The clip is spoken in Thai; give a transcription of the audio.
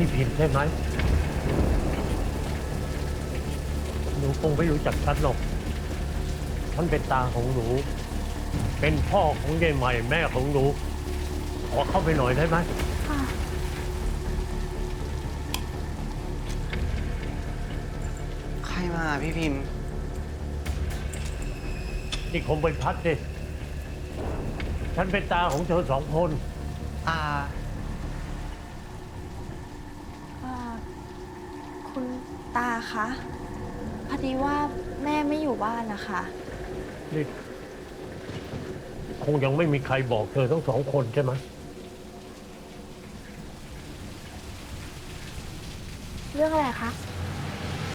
พี่พิมพ์ใช่ไหมหนูคงไม่รู้จักฉันหรอกฉันเป็นตาของหนู เป็นพ่อของยายใหม่แม่ของหนู ขอเข้าไปหน่อยได้ไหมค่ะใครมาพี่พิมพ์นี่คงเป็นพัดดิฉันเป็นตาของเธอสองคน ตา เอ่อ คุณตาคะพอดีว่าแม่ไม่อยู่บ้านนะคะ นี่ คงยังไม่มีใครบอกเธอทั้งสองคนใช่ไหมเรื่องอะไรคะ